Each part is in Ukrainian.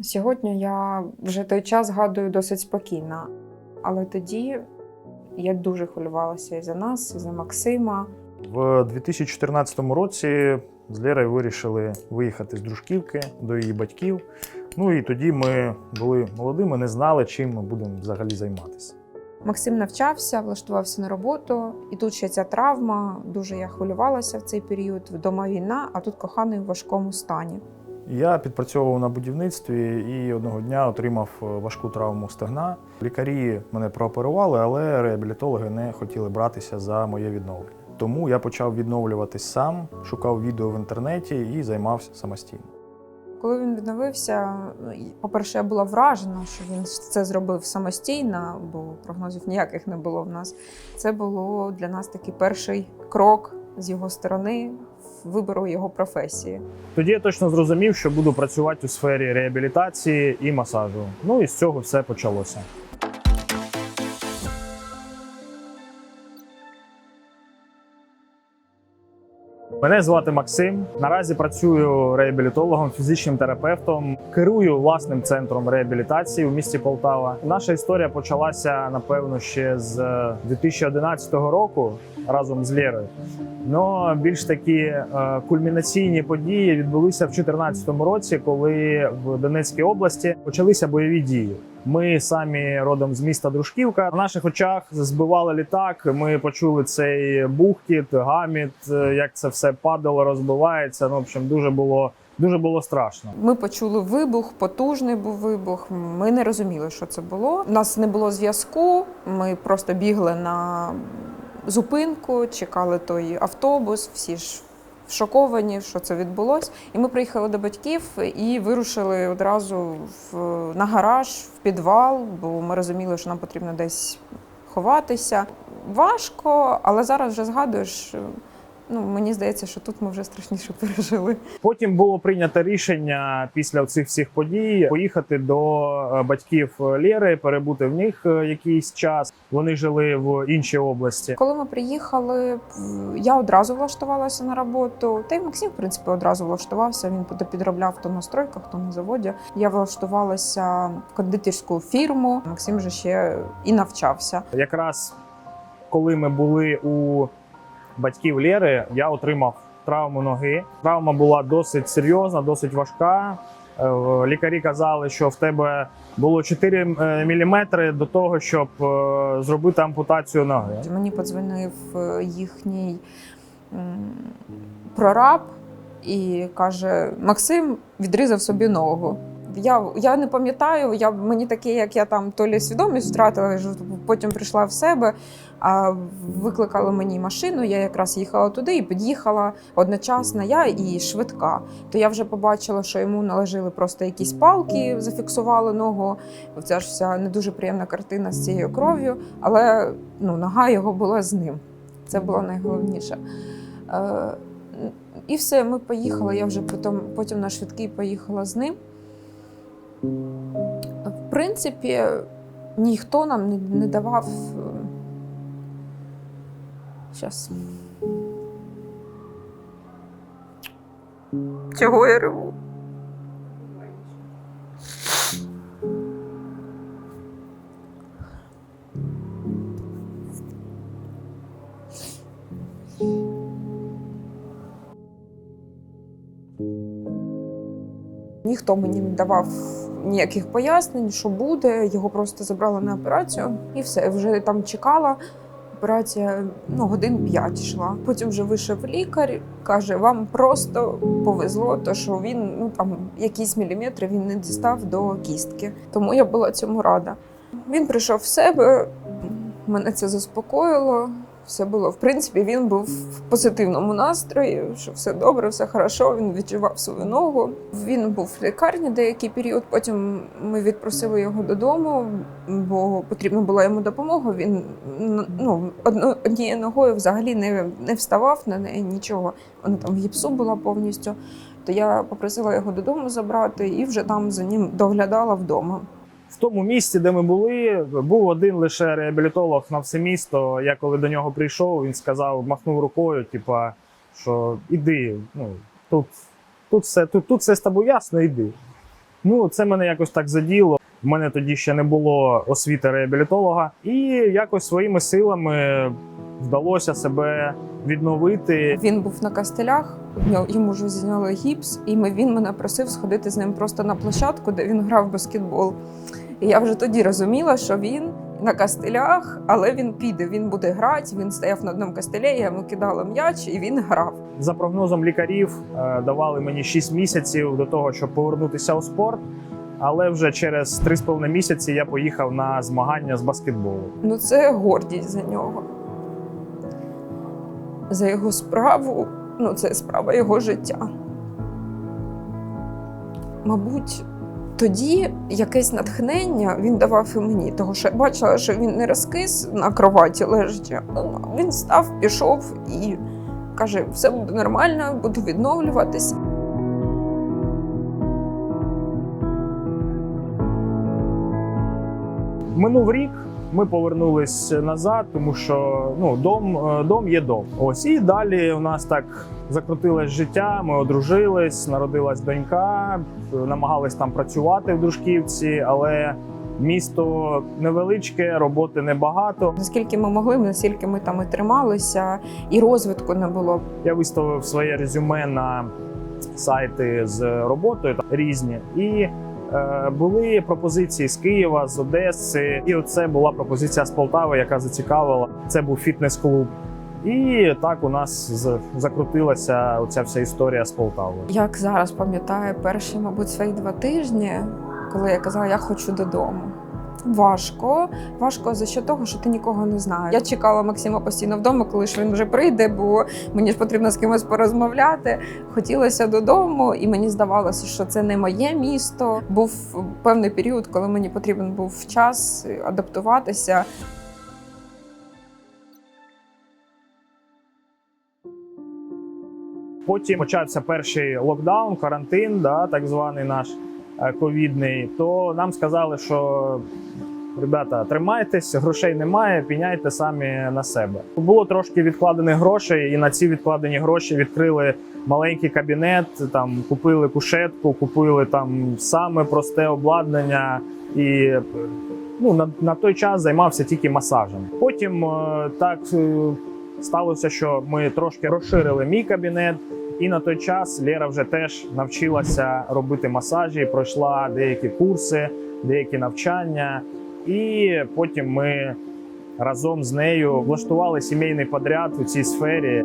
Сьогодні я вже той час згадую досить спокійно, але тоді я дуже хвилювалася і за нас, і за Максима. В 2014 році з Лєрою вирішили виїхати з дружківки до її батьків. Ну і тоді ми були молодими, не знали, чим ми будемо взагалі займатися. Максим навчався, влаштувався на роботу, і тут ще ця травма. Дуже я хвилювалася в цей період. Вдома війна, а тут коханий у важкому стані. Я підпрацьовував на будівництві і одного дня отримав е, важку травму стегна. Лікарі мене прооперували, але реабілітологи не хотіли братися за моє відновлення. Тому я почав відновлюватись сам, шукав відео в інтернеті і займався самостійно. Коли він відновився, ну, по-перше, я була вражена, що він це зробив самостійно, бо прогнозів ніяких не було в нас. Це було для нас такий перший крок з його сторони вибору його професії. Тоді я точно зрозумів, що буду працювати у сфері реабілітації і масажу. Ну і з цього все почалося. Мене звати Максим. Наразі працюю реабілітологом, фізичним терапевтом. Керую власним центром реабілітації у місті Полтава. Наша історія почалася напевно ще з 2011 року разом з Лєрою. Но більш такі е, кульмінаційні події відбулися в 2014 році, коли в Донецькій області почалися бойові дії. Ми самі родом з міста Дружківка. На наших очах збивали літак. Ми почули цей бухкіт, гаміт, е, як це все падало, розбивається. Ну, в общем, дуже було дуже було страшно. Ми почули вибух, потужний був вибух. Ми не розуміли, що це було. У нас не було зв'язку. Ми просто бігли на зупинку, чекали той автобус. Всі ж шоковані, що це відбулося. І ми приїхали до батьків і вирушили одразу в, на гараж, в підвал, бо ми розуміли, що нам потрібно десь ховатися. Важко, але зараз вже згадуєш. Ну, мені здається, що тут ми вже страшніше пережили. Потім було прийнято рішення після цих всіх подій поїхати до е, батьків Лєри, перебути в них е, якийсь час. Вони жили в іншій області. Коли ми приїхали, я одразу влаштувалася на роботу. Та й Максим, в принципі, одразу влаштувався. Він підробляв то на стройках, то на заводі. Я влаштувалася в кондитерську фірму. Максим же ще і навчався. Якраз коли ми були у батьків Лєри, я отримав травму ноги. Травма була досить серйозна, досить важка. Е, Лікарі казали, що в тебе було 4 мм до того, щоб е, зробити ампутацію ноги. Мені подзвонив е, їхній прораб і каже: Максим відрізав собі ногу. Я, я не пам'ятаю, я, мені таке, як я там то лі свідомість втратила, потім прийшла в себе, а викликали мені машину, я якраз їхала туди і під'їхала одночасно я і швидка. То я вже побачила, що йому належали просто якісь палки, зафіксували ногу. Ця ж вся не дуже приємна картина з цією кров'ю, але ну, нога його була з ним. Це було найголовніше. Е, і все, ми поїхали. Я вже потім, потім на швидкий поїхала з ним. В принципі, ніхто нам не, не давав. Зараз. Чого я реву? Ніхто мені не давав ніяких пояснень, що буде. Його просто забрали на операцію і все. Вже там чекала. Операція ну, годин 5 йшла. Потім вже вийшов лікар, каже: вам просто повезло, то що він ну там якісь міліметри він не дістав до кістки. Тому я була цьому рада. Він прийшов в себе, мене це заспокоїло. Все було в принципі, він був в позитивному настрої, що все добре, все хорошо. Він відчував свою ногу. Він був в лікарні деякий період. Потім ми відпросили його додому, бо потрібна була йому допомога. Він ну однією ногою взагалі не, не вставав на неї нічого. Вона там в гіпсу була повністю. То я попросила його додому забрати і вже там за ним доглядала вдома. В тому місці, де ми були, був один лише реабілітолог на все місто. Я коли до нього прийшов, він сказав, махнув рукою, типа, що іди, ну тут, тут все, тут, тут все з тобою ясно, іди. Ну, це мене якось так заділо. У мене тоді ще не було освіти реабілітолога, і якось своїми силами вдалося себе відновити. Він був на кастелях, йому вже зняли гіпс, і він мене просив сходити з ним просто на площадку, де він грав в баскетбол. І я вже тоді розуміла, що він на кастелях, але він піде, він буде грати. Він стояв на одному кастелі, я йому кидала м'яч, і він грав. За прогнозом лікарів е, давали мені 6 місяців до того, щоб повернутися у спорт. Але вже через 3,5 місяці я поїхав на змагання з баскетболу. Ну це гордість за нього. За його справу, ну це справа його життя. Мабуть, тоді якесь натхнення він давав і мені, того що я бачила, що він не розкис на кроваті лежачи. Ну, Він став, пішов і каже: все буде нормально, буду відновлюватись. Минув рік. Ми повернулись назад, тому що ну дом, е, дом є дом. Ось і далі у нас так закрутилось життя. Ми одружились, народилась донька, намагались там працювати в дружківці, але місто невеличке, роботи небагато. Наскільки ми могли, настільки ми там і трималися, і розвитку не було. Я виставив своє резюме на сайти з роботою там, різні, і були пропозиції з Києва, з Одеси. І оце була пропозиція з Полтави, яка зацікавила. Це був фітнес-клуб. І так у нас закрутилася оця вся історія з Полтавою. Як зараз пам'ятаю, перші, мабуть, свої два тижні, коли я казала, я хочу додому. Важко, важко за що того, що ти нікого не знаєш. Я чекала Максима постійно вдома, коли ж він вже прийде, бо мені ж потрібно з кимось порозмовляти. Хотілося додому, і мені здавалося, що це не моє місто. Був певний період, коли мені потрібен був час адаптуватися. Потім почався перший локдаун, карантин, да, так званий наш ковідний. То нам сказали, що ребята, тримайтесь, грошей немає, піняйте самі на себе. Було трошки відкладених грошей, і на ці відкладені гроші відкрили маленький кабінет, там купили кушетку, купили там саме просте обладнання і. е, Ну, на, на той час займався тільки масажем. Потім е, так е, сталося, що ми трошки розширили мій кабінет, і на той час Лера вже теж навчилася робити масажі, пройшла деякі курси, деякі навчання, і потім ми разом з нею влаштували сімейний подряд у цій сфері.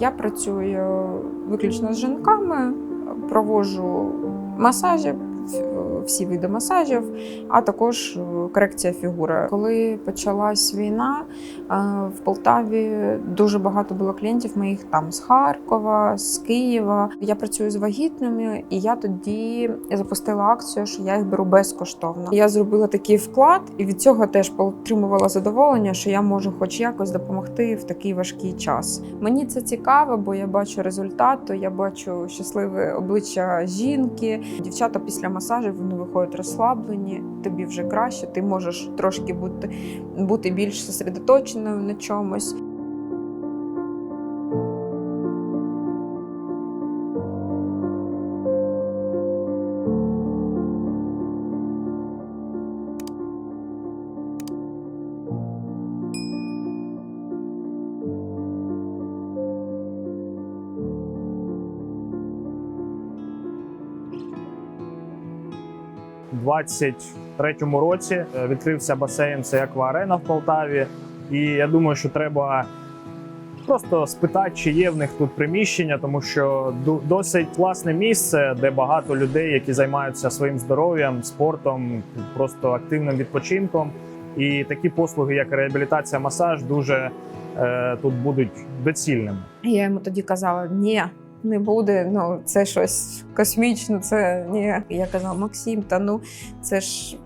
Я працюю виключно з жінками, проводжу масажі, всі види масажів, а також е, корекція фігури. Коли почалась війна е, в Полтаві, дуже багато було клієнтів моїх там з Харкова, з Києва. Я працюю з вагітними, і я тоді запустила акцію, що я їх беру безкоштовно. Я зробила такий вклад, і від цього теж отримувала задоволення, що я можу, хоч якось, допомогти в такий важкий час. Мені це цікаво, бо я бачу результат, я бачу щасливе обличчя жінки. Дівчата після масажів вони виходять розслаблені, тобі вже краще, ти можеш трошки бути, бути більш сосредоточеною на чомусь. 23-му році е, відкрився басейн це акваарена в Полтаві. І я думаю, що треба просто спитати, чи є в них тут приміщення, тому що досить класне місце, де багато людей, які займаються своїм здоров'ям, спортом, просто активним відпочинком. І такі послуги, як реабілітація, масаж, дуже е, тут будуть доцільними. Я йому тоді казала: ні, не буде. Ну це щось космічне. Це ні. Я казала, Максим, та ну це ж.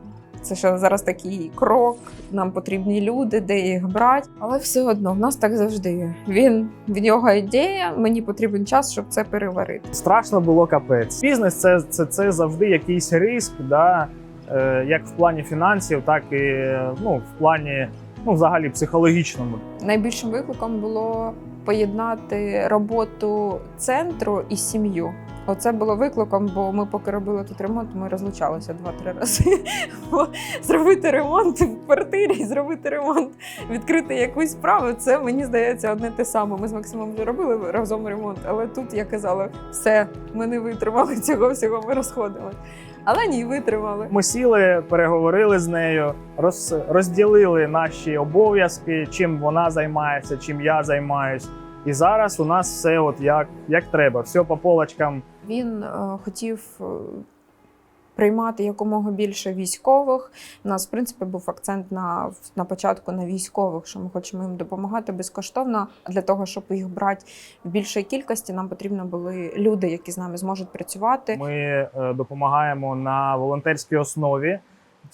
Це що зараз такий крок, нам потрібні люди, де їх брати. Але все одно в нас так завжди. Він від його ідея, мені потрібен час, щоб це переварити. Страшно було капець. Бізнес це, це, це завжди якийсь риск, да? е, як в плані фінансів, так і ну, в плані ну взагалі психологічному. Найбільшим викликом було поєднати роботу центру і сім'ю. Оце було викликом, бо ми поки робили тут ремонт, ми розлучалися два-три рази. Бо зробити ремонт в квартирі, зробити ремонт, відкрити якусь справу. Це мені здається одне те саме. Ми з Максимом вже робили разом ремонт, але тут я казала, все, ми не витримали цього всього, ми розходимось. Але ні, витримали. Ми сіли, переговорили з нею, роз, розділили наші обов'язки, чим вона займається, чим я займаюсь. І зараз у нас все от як, як треба, все по полочкам. Він е, хотів е, приймати якомога більше військових. У нас, в принципі, був акцент на, на початку на військових, що ми хочемо їм допомагати безкоштовно. Для того, щоб їх брати в більшій кількості, нам потрібно були люди, які з нами зможуть працювати. Ми е, допомагаємо на волонтерській основі.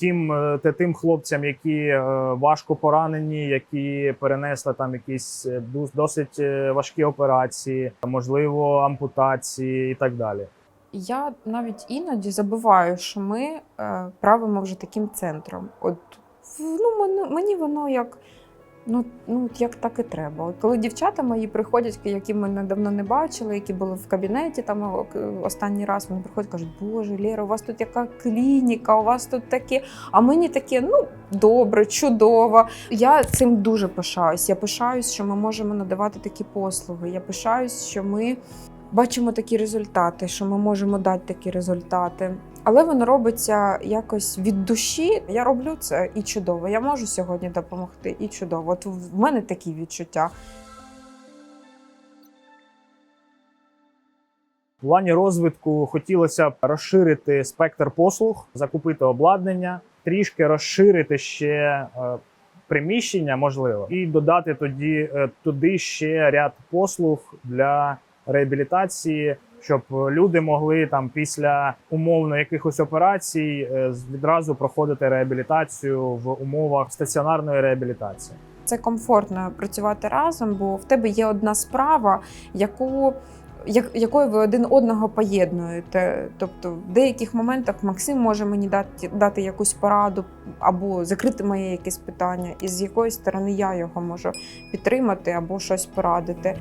Тим, е, те- тим хлопцям, які е, важко поранені, які перенесли там якісь досить важкі операції, можливо, ампутації і так далі. Я навіть іноді забуваю, що ми е, правимо вже таким центром. От ну, мені, воно як. Ну, ну як так і треба. От коли дівчата мої приходять, які мене давно не бачили, які були в кабінеті там останній раз, вони приходять, кажуть, Боже, Лєра, у вас тут яка клініка, у вас тут таке. А мені таке, ну добре, чудово. Я цим дуже пишаюсь. Я пишаюсь, що ми можемо надавати такі послуги. Я пишаюсь, що ми бачимо такі результати, що ми можемо дати такі результати. Але воно робиться якось від душі. Я роблю це і чудово. Я можу сьогодні допомогти, і чудово. От в мене такі відчуття. В плані розвитку хотілося б розширити спектр послуг, закупити обладнання, трішки розширити ще е, приміщення, можливо, і додати тоді е, туди ще ряд послуг для реабілітації, щоб люди могли там після умовно якихось операцій е, відразу проходити реабілітацію в умовах стаціонарної реабілітації. Це комфортно працювати разом, бо в тебе є одна справа, яку. як- Якою ви один одного поєднуєте. Тобто, в деяких моментах Максим може мені дати, дати якусь пораду або закрити моє якесь питання, і з якої сторони я його можу підтримати або щось порадити.